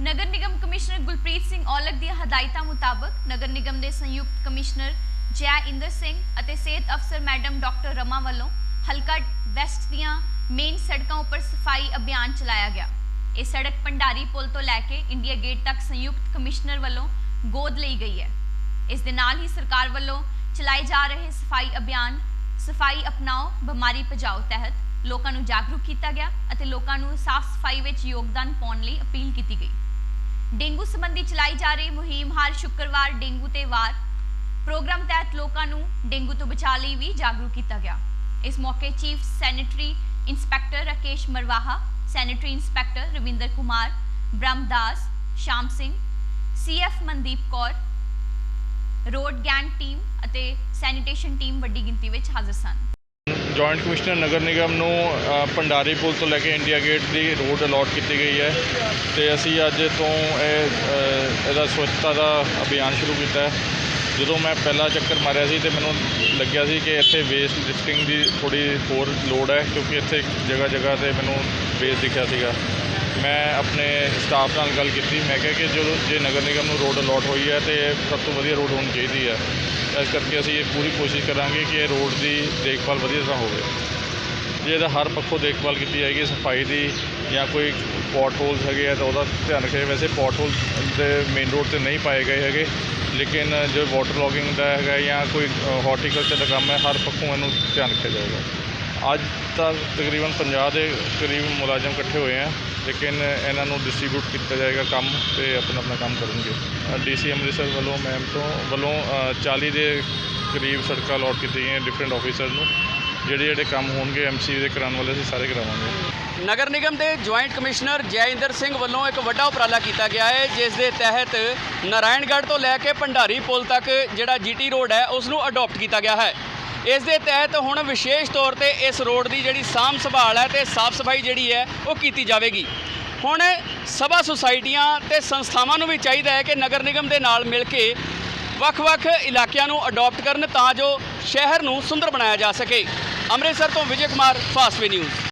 ਨਗਰ ਨਿਗਮ ਕਮਿਸ਼ਨਰ ਗੁਲਪ੍ਰੀਤ ਸਿੰਘ ਔਲਖ ਦੀਆਂ ਹਦਾਇਤਾਂ ਮੁਤਾਬਕ ਨਗਰ ਨਿਗਮ ਦੇ ਸੰਯੁਕਤ ਕਮਿਸ਼ਨਰ ਜੈ ਇੰਦਰ ਸਿੰਘ ਅਤੇ ਸਿਹਤ ਅਫਸਰ ਮੈਡਮ ਡਾਕਟਰ ਰਮਾ ਵੱਲੋਂ ਹਲਕਾ ਵੈਸਟ ਦੀਆਂ ਮੇਨ ਸੜਕਾਂ ਉੱਪਰ ਸਫ਼ਾਈ ਅਭਿਆਨ ਚਲਾਇਆ ਗਿਆ। ਇਹ ਸੜਕ ਭੰਡਾਰੀ ਪੁਲ ਤੋਂ ਲੈ ਕੇ ਇੰਡੀਆ ਗੇਟ ਤੱਕ ਸੰਯੁਕਤ ਕਮਿਸ਼ਨਰ ਵੱਲੋਂ ਗੋਦ ਲਈ ਗਈ ਹੈ। ਇਸ ਦੇ ਨਾਲ ਹੀ ਸਰਕਾਰ ਵੱਲੋਂ ਚਲਾਏ ਜਾ ਰਹੇ ਸਫ਼ਾਈ ਅਭਿਆਨ, ਸਫ਼ਾਈ ਅਪਣਾਓ, ਬਿਮਾਰੀ ਭਜਾਓ ਤਹਿਤ ਲੋਕਾਂ ਨੂੰ ਜਾਗਰੂਕ ਕੀਤਾ ਗਿਆ ਅਤੇ ਲੋਕਾਂ ਨੂੰ ਸਾਫ਼ ਸਫ਼ਾਈ ਵਿੱਚ ਯੋਗਦਾਨ ਪਾਉਣ ਲਈ ਅਪੀਲ ਕੀਤੀ ਗਈ। ਡੇਂਗੂ ਸੰਬੰਧੀ ਚਲਾਈ ਜਾ ਰਹੀ ਮੁਹਿੰਮ ਹਰ ਸ਼ੁੱਕਰਵਾਰ ਡੇਂਗੂ ਤੇ ਵਾਰ ਪ੍ਰੋਗਰਾਮ ਤਹਿਤ ਲੋਕਾਂ ਨੂੰ ਡੇਂਗੂ ਤੋਂ ਬਚਾਅ ਲਈ ਵੀ ਜਾਗਰੂਕ ਕੀਤਾ ਗਿਆ। ਇਸ ਮੌਕੇ chief sanitary inspector Rakesh Marwaha, sanitary inspector Ravinder Kumar Brahmdas Sham Singh, CF Mandeep Kaur, road gang team ਅਤੇ ਸੈਨੀਟੇਸ਼ਨ ਟੀਮ ਵੱਡੀ ਗਿਣਤੀ ਵਿੱਚ ਹਾਜ਼ਰ ਸਨ। ਜੁਆਇੰਟ ਕਮਿਸ਼ਨਰ ਨਗਰ ਨਿਗਮ ਨੂੰ ਅ, ਭੰਡਾਰੀ ਪੁਲ ਤੋਂ ਲੈ ਕੇ ਇੰਡੀਆ ਗੇਟ ਦੀ ਰੋਡ ਅਲਾਟ ਕੀਤੀ ਗਈ ਹੈ ਤੇ ਅਸੀਂ ਅੱਜ ਤੋਂ ਇਹ ਇਹਦਾ ਸਵੱਛਤਾ ਦਾ ਅਭਿਆਨ ਸ਼ੁਰੂ ਕੀਤਾ ਹੈ। ਜਦੋਂ ਮੈਂ ਪਹਿਲਾ ਚੱਕਰ ਮਾਰਿਆ ਸੀ ਤੇ ਮੈਨੂੰ ਲੱਗਿਆ ਸੀ ਕਿ ਇੱਥੇ ਵੇਸਟ ਲਿਫਟਿੰਗ ਦੀ ਥੋੜੀ ਹੋਰ ਲੋੜ ਹੈ ਕਿਉਂਕਿ ਇੱਥੇ ਜਗ੍ਹਾ ਜਗ੍ਹਾ ਤੇ ਮੈਨੂੰ ਵੇਸਟ ਦਿਖਿਆ ਸੀਗਾ। ਮੈਂ ਆਪਣੇ ਸਟਾਫ ਨਾਲ ਗੱਲ ਕੀਤੀ ਮੈਂ ਕਿਹਾ ਕਿ ਜਦੋਂ ਜੇ ਨਗਰ ਨਿਗਮ ਨੂੰ ਰੋਡ ਅਲਾਟ ਹੋਈ ਹੈ ਤੇ ਸਭ ਤੋਂ ਵਧੀਆ ਰੋਡ ਹੋਣੀ ਚਾਹੀਦੀ ਹੈ। ਇਸ ਕਰਕੇ ਅਸੀਂ ਇਹ ਪੂਰੀ ਕੋਸ਼ਿਸ਼ ਕਰਾਂਗੇ ਕਿ ਇਹ ਰੋਡ ਦੀ ਦੇਖਭਾਲ ਵਧੀਆ ਤਰ੍ਹਾਂ ਹੋਵੇ ਜੇ ਇਹਦਾ ਹਰ ਪੱਖੋਂ ਦੇਖਭਾਲ ਕੀਤੀ ਜਾਏਗੀ, ਸਫ਼ਾਈ ਦੀ ਜਾਂ ਕੋਈ ਪੋਟ ਹੋਲਸ ਹੈਗੇ ਆ ਤਾਂ ਉਹਦਾ ਧਿਆਨ ਰੱਖਿਆ ਜਾਏ। ਵੈਸੇ ਪੋਟ ਹੋਲ ਦੇ ਮੇਨ ਰੋਡ ਤੇ ਨਹੀਂ ਪਾਏ ਗਏ ਹੈਗੇ, ਲੇਕਿਨ ਜੋ ਵਾਟਰ ਲੌਗਿੰਗ ਦਾ ਹੈਗਾ ਜਾਂ ਕੋਈ ਹਾਰਟੀਕਲਚਰ ਦਾ ਕੰਮ ਹੈ, ਹਰ ਪੱਖੋਂ ਇਹਨੂੰ ਧਿਆਨ ਰੱਖਿਆ ਜਾਏਗਾ ਅੱਜ ਤਾਂ ਤਕਰੀਬਨ 50 ਦੇ ਕਰੀਬ ਮੁਲਾਜ਼ਮ ਇਕੱਠੇ ਹੋਏ ਆ ਲੇਕਿਨ ਇਹਨਾਂ ਨੂੰ ਡਿਸਟ੍ਰੀਬਿਊਟ ਕੀਤਾ ਜਾਏਗਾ ਕੰਮ ਤੇ ਆਪਣਾ ਆਪਣਾ ਕੰਮ ਕਰਨਗੇ। ਡੀਸੀ ਅੰਮ੍ਰਿਤਸਰ ਵੱਲੋਂ ਮੈਮ ਤੋਂ ਵੱਲੋਂ ਅ, 40 ਦੇ ਕਰੀਬ ਸੜਕਾਂ ਅਲਾਟ ਕੀਤੀਆਂ ਗਈਆਂ ਡਿਫਰੈਂਟ ਆਫੀਸਰ ਨੂੰ। ਜਿਹੜੇ ਜਿਹੜੇ ਕੰਮ ਹੋਣਗੇ ਐਮਸੀ ਦੇ ਕਰਾਉਣ ਵਾਲੇ ਅਸੀਂ ਸਾਰੇ ਕਰਾਵਾਂਗੇ। ਨਗਰ ਨਿਗਮ ਦੇ ਜੁਆਇੰਟ ਕਮਿਸ਼ਨਰ ਜੈਇੰਦਰ ਸਿੰਘ ਵੱਲੋਂ ਇੱਕ ਵੱਡਾ ਉਪਰਾਲਾ ਕੀਤਾ ਗਿਆ ਹੈ ਜਿਸ ਦੇ ਤਹਿਤ ਨਾਰਾਇਣਗੜ੍ਹ ਤੋਂ ਲੈ ਕੇ ਭੰਡਾਰੀ ਪੁਲ ਤੱਕ ਜਿਹੜਾ ਜੀਟੀ ਰੋਡ ਹੈ ਉਸ ਨੂੰ ਅਡਾਪਟ ਕੀਤਾ ਗਿਆ ਹੈ। ਇਸ ਦੇ ਤਹਿਤ ਹੁਣ ਵਿਸ਼ੇਸ਼ ਤੌਰ ਤੇ ਇਸ ਰੋਡ ਦੀ ਜਿਹੜੀ ਸਾਂਭ ਸੰਭਾਲ ਹੈ ਤੇ ਸਾਫ਼ ਸਫ਼ਾਈ ਜਿਹੜੀ ਹੈ ਉਹ ਕੀਤੀ ਜਾਵੇਗੀ। ਹੁਣ ਸਭਾ ਸੁਸਾਇਟੀਆਂ ਤੇ ਸੰਸਥਾਵਾਂ ਨੂੰ ਵੀ ਚਾਹੀਦਾ ਹੈ ਕਿ ਨਗਰ ਨਿਗਮ ਦੇ ਨਾਲ ਮਿਲ ਕੇ ਵੱਖ-ਵੱਖ ਇਲਾਕਿਆਂ ਨੂੰ ਅਡਾਪਟ ਕਰਨ ਤਾਂ ਜੋ ਸ਼ਹਿਰ ਨੂੰ ਸੁੰਦਰ ਬਣਾਇਆ ਜਾ ਸਕੇ। ਅੰਮ੍ਰਿਤਸਰ ਤੋਂ ਵਿਜੇ ਕੁਮਾਰ, ਫਾਸਵੇ ਨਿਊਜ਼।